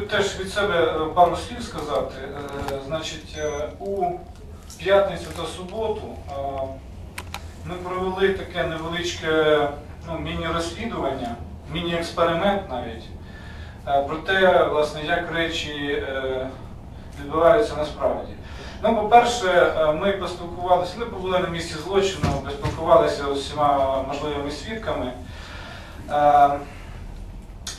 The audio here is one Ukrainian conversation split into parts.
Теж від себе е, пару слів сказати. Е, Значить, е, у п'ятницю та суботу ми провели таке невеличке ну, міні-розслідування, міні-експеримент навіть про те, власне, як речі відбуваються насправді. Ну, по-перше, ми поспілкувалися, ми побули на місці злочину, поспілкувалися з усіма можливими свідками.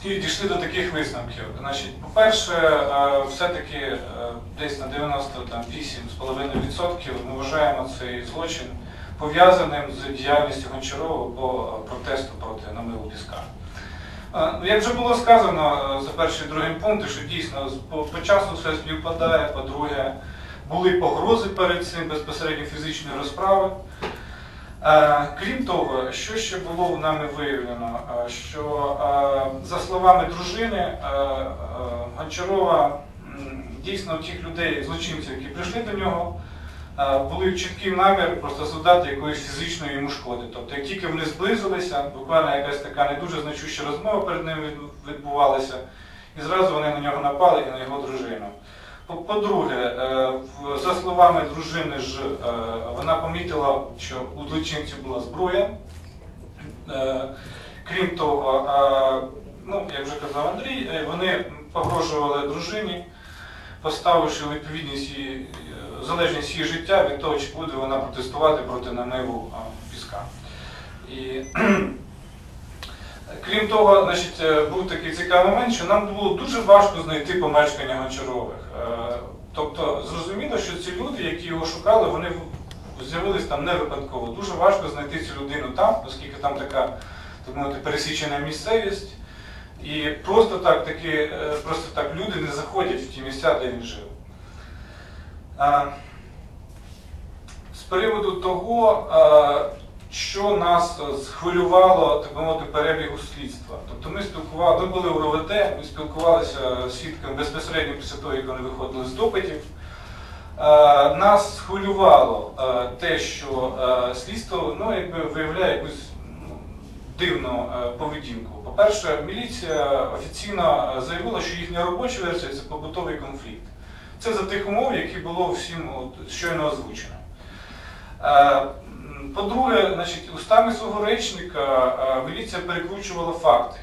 І дійшли до таких висновків. Значить, по-перше, е, все-таки е, десь на 98,5% ми вважаємо цей злочин пов'язаним з діяльністю Гончарова по протесту проти намилу піска. Е, ну, Як вже було сказано за перший і другим пункти, що дійсно по, часу все співпадає, по-друге, були погрози перед цим безпосередньо фізичної розправи. Е, Крім того, що ще було нами виявлено, Е, що е, за словами дружини Гончарова, дійсно тих людей, злочинців, які прийшли до нього, були чіткий намір просто завдати якоїсь фізичної йому шкоди. Тобто, як тільки вони зблизилися, буквально якась така не дуже значуща розмова перед ним відбувалася, і зразу вони на нього напали і на його дружину. По- По-друге, е, за словами дружини ж, е, вона помітила, що у злочинців була зброя. Е, Крім того, ну, як вже казав Андрій, вони погрожували дружині, поставивши відповідність її, залежність її життя від того, чи буде вона протестувати проти намиву е, піска. І Крім того, значить, е, був такий цікавий момент, що нам було дуже важко знайти помешкання Гончарових. Е, Тобто зрозуміло, що ці люди, які його шукали, вони з'явились там не випадково. Дуже важко знайти цю людину там, оскільки там така, так мовити, пересічена місцевість. І просто так, таки, е, просто так люди не заходять в ті місця, де він жив. З приводу того, що нас е, схвилювало, так би мовити, перебігу слідства. Тобто ми спілкували, ми були у РОВТ, ми спілкувалися з свідками безпосередньо після того, як вони виходили з допитів. Е, Нас схвилювало е, те, що слідство ну, якби виявляє якусь ну, дивну поведінку. По-перше, міліція офіційно заявила, що їхня робоча версія це побутовий конфлікт. Це за тих умов, які було всім от, щойно озвучено. По-друге, значить, устами свого речника е, міліція перекручувала факти.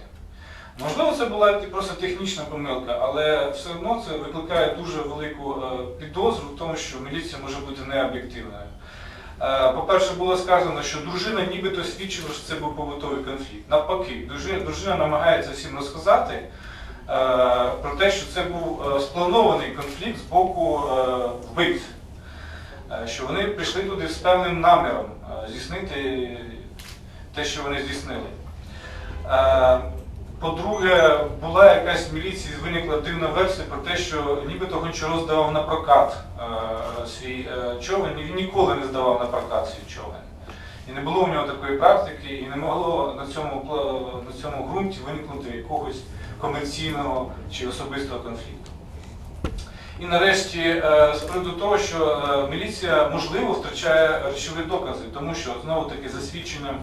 Можливо, це була просто технічна помилка, але все одно це викликає дуже велику е, підозру в тому, що міліція може бути необ'єктивною. Е, По-перше, було сказано, що дружина нібито свідчила, що це був побутовий конфлікт. Навпаки, дружина, дружина намагається всім розказати про те, що це був спланований конфлікт з боку вбивць. Е, Що вони прийшли туди з певним наміром е, здійснити те, що вони здійснили. Е, По-друге, була якась в міліції виникла дивна версія про те, що нібито Гончаро здавав на прокат е, свій е, човен, він ніколи не здавав на прокат свій човен. І не було у нього такої практики, і не могло на цьому, на цьому ґрунті виникнути якогось комерційного чи особистого конфлікту. І нарешті, е, з приводу того, що е, міліція можливо втрачає речові докази, тому що знову таки за свідченням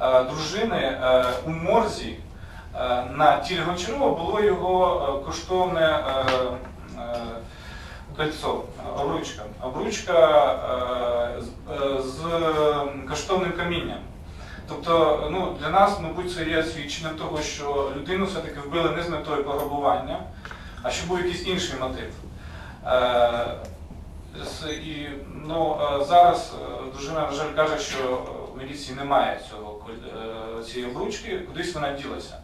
е, дружини у морзі на тілі Гончарова було його коштовне кольцо, обручка. Обручка з- коштовним камінням. Тобто, ну, для нас, мабуть, це є свідченням того, що людину все-таки вбили не з метою пограбування, а що був якийсь інший мотив. Е, і, ну, е, зараз е, дружина, на жаль, каже, що в міліції немає цього, цієї обручки, кудись вона ділася.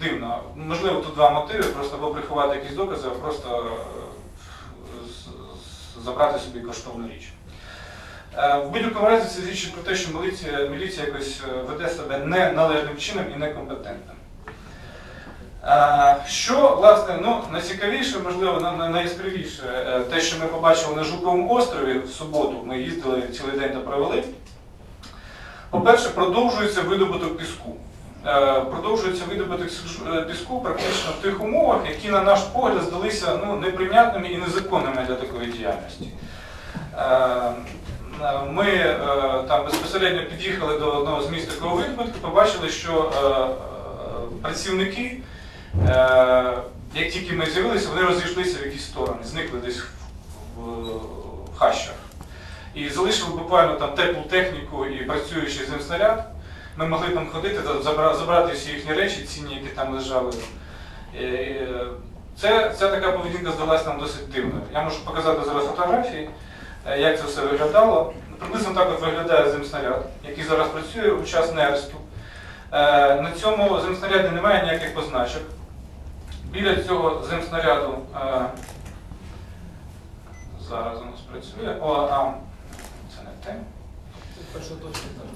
Дивно. Можливо, тут два мотиви, просто або приховати якісь докази, або просто забрати собі коштовну річ. В будь-якому разі це свідчить про те, що міліція, міліція якось веде себе неналежним чином і некомпетентним. Що, власне, ну, найцікавіше, можливо, на- на- найяскравіше, е, те, що ми побачили на Жуковому острові в суботу, ми їздили цілий день та провели. По-перше, продовжується видобуток піску. Е, Продовжується видобуток е, піску практично в тих умовах, які, на наш погляд, здалися ну, неприйнятними і незаконними для такої діяльності. Ми там безпосередньо під'їхали до одного з місць такого видобутку, побачили, що працівники як тільки ми з'явилися, вони розійшлися в якісь сторони, зникли десь в, хащах. І залишили буквально там теплу техніку і працюючий земснаряд. Ми могли там ходити, забрати всі їхні речі, цінні, які там лежали. Е, Це, ця така поведінка здалася нам досить дивною. Я можу показати зараз фотографії, е, як це все виглядало. Приблизно так от виглядає земснаряд, який зараз працює у час нересту. Е, На цьому земснаряді немає ніяких позначок. Біля цього земснаряду е, зараз у нас працює. О, а, це не те.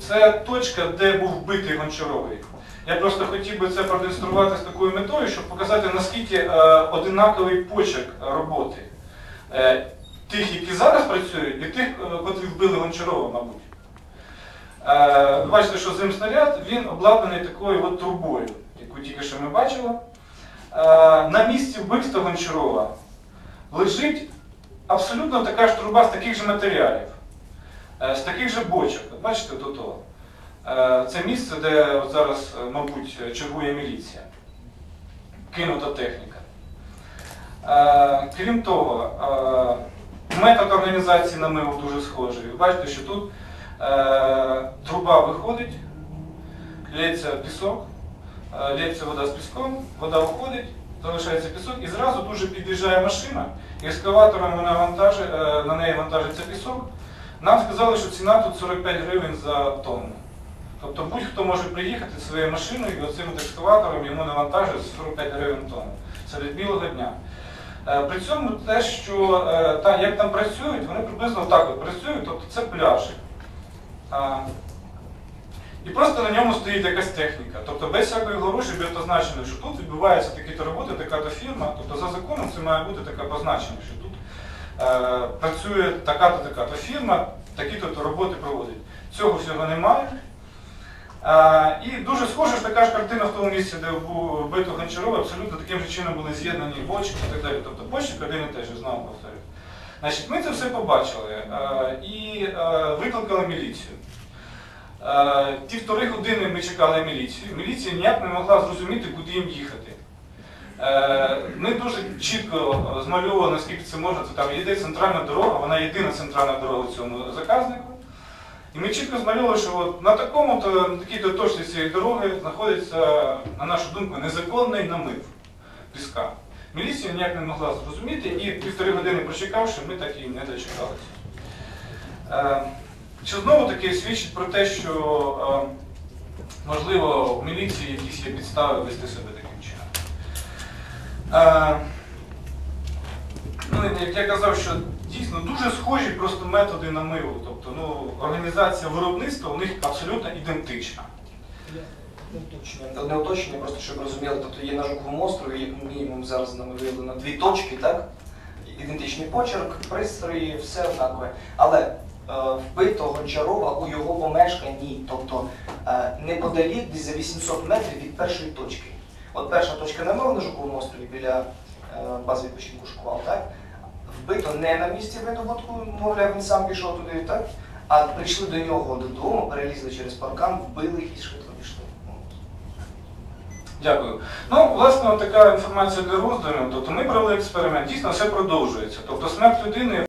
Це точка, де був вбитий Гончаровий. Я просто хотів би це продемонструвати з такою метою, щоб показати, наскільки е, одинаковий почерк роботи е, тих, які зараз працюють, і тих, е, котрі вбили Гончарова, мабуть. Е, бачите, що земснаряд він обладнаний такою от трубою, яку тільки що ми бачили. Е, на місці вбивства Гончарова лежить абсолютно така ж труба з таких же матеріалів, е, з таких же бочок. Бачите, до того. Е, Це місце, де зараз, мабуть, чергує міліція. Кинута техніка. Крім того, метод організації намиву дуже схожий. Бачите, що тут труба виходить, лється пісок, лється вода з піском, вода виходить, залишається пісок, і зразу дуже під'їжджає машина, і ескаватором вона вантажить, е, на неї вантажиться пісок. Нам сказали, що ціна тут 45 гривень за тонну. Тобто будь-хто може приїхати своєю машиною і оцим екскаватором йому навантажують 45 гривень тонну серед білого дня. Е, При цьому те, що е, як там працюють, вони приблизно так от працюють, тобто це пляжі. І просто на ньому стоїть якась техніка. Тобто без всякої гроші без позначено, що тут відбуваються такі-то роботи, така-то фірма. Тобто за законом це має бути таке позначення, що тут е, працює така-то така-то фірма, такі-то роботи проводить. Цього всього немає. А, і дуже схожа ж така ж картина в тому місці, де вбито Гончарова, абсолютно таким же чином були з'єднані бочки і так далі. Тобто бочки один і те ж, знову повторюю. Значить, ми це все побачили а, і а, викликали міліцію. А, ті втори години ми чекали міліцію. Міліція ніяк не могла зрозуміти, куди їм їхати. Е, Ми дуже чітко змальовували, наскільки це можна. Це там йде центральна дорога, вона єдина центральна дорога цьому заказнику. І ми чітко змалювали, що от на такому то на такій-то точці цієї дороги знаходиться, на нашу думку, незаконний намив піска. Міліція ніяк не могла зрозуміти, і півтори години прочекавши, ми так і не дочекалися. Е, Що знову таки свідчить про те, що е, можливо в міліції якісь є підстави вести себе таким чином. Е, Ну, як я казав, що дійсно дуже схожі просто методи намиву. Тобто, ну, організація виробництва у них абсолютно ідентична. Одне уточнення, просто щоб розуміли, тобто є на Жуковому острові, мінімум зараз нам виявлено дві точки, так? Ідентичний почерк, пристрої, все однакове. Але вбито Гончарова у його помешканні, тобто е, неподалік, десь за 800 метрів від першої точки. От перша точка намив на Жуковому острові біля е, бази відпочинку шквал, так? Вбито не на місці видобутку, мовляв, він сам пішов туди, так? А прийшли до нього додому, перелізли через паркан, вбили і швидко пішли. Дякую. Ну, власне, така інформація для роздумів. Тобто ми провели експеримент, дійсно все продовжується. Тобто смерть людини